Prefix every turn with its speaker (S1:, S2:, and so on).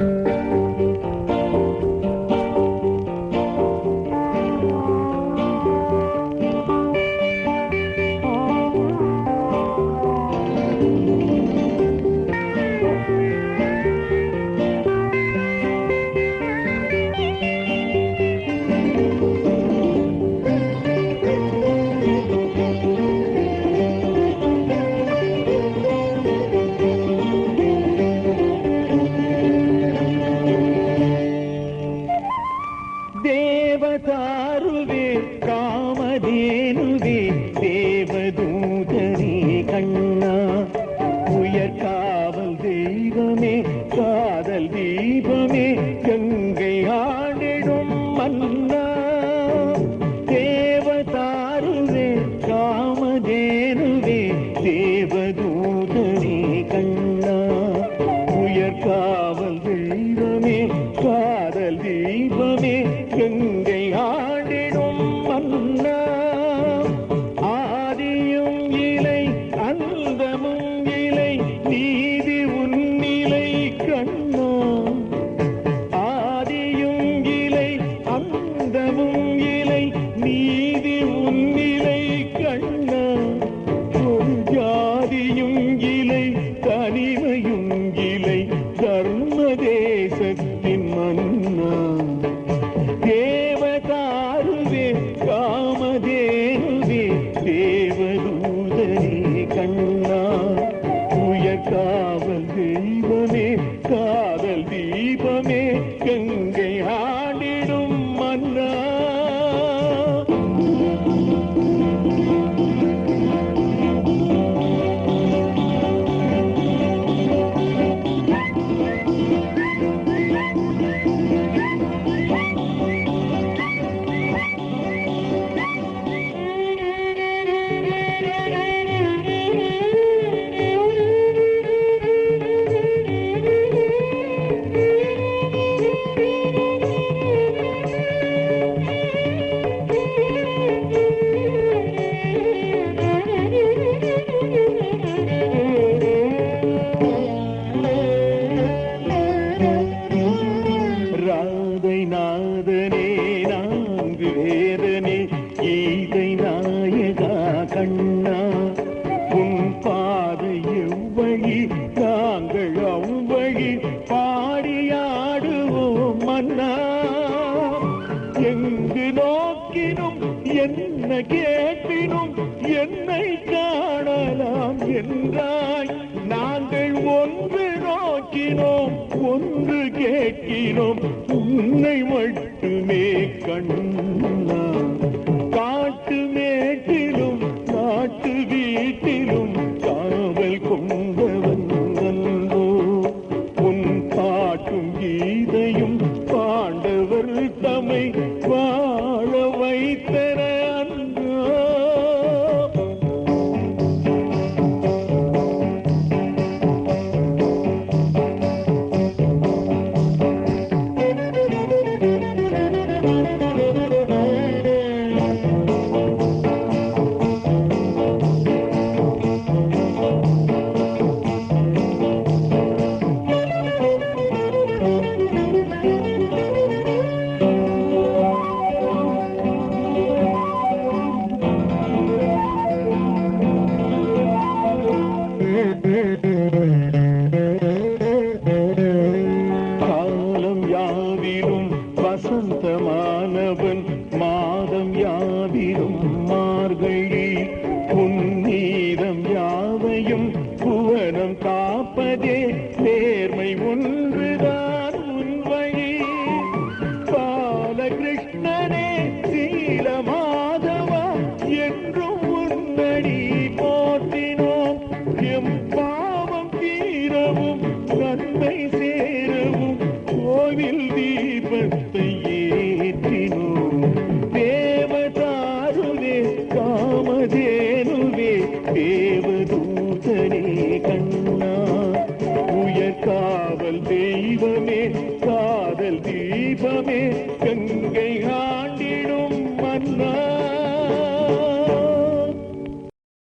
S1: Thank you. தேவதாருவே காமதேனுவே தேவதூதனே கண்ணா. உயர் காவல் தெய்வமே காதல் தீபமே கங்கை ஆடிடும் மன்னா. தேவதாருவே காமதேனுவே தேவதூதனே கண்ணா. உயர் காவல் தெய்வமே காதல் தீபமே கங்கை கேட்டினும் என்னை காணலாம் என்றாய். நாங்கள் ஒன்று நோக்கினோம் ஒன்று கேட்கிறோம் உன்னை மட்டுமே கண்ணா காட்டுமே உன்னீதம் யாவையும் புவனம் காப்பதே நேர்மை ஒன்றுதான் உன் வழி. பாலகிருஷ்ணனே சீல மாதவா என்றும் உன்னடி போற்றினோம். எம் பாவம் தீரவும் நன்மை தேவதூதனே கண்ணா உயர் காவல் தெய்வமே காதல் தீபமே கங்கை ஆண்டிடும் மன்னா.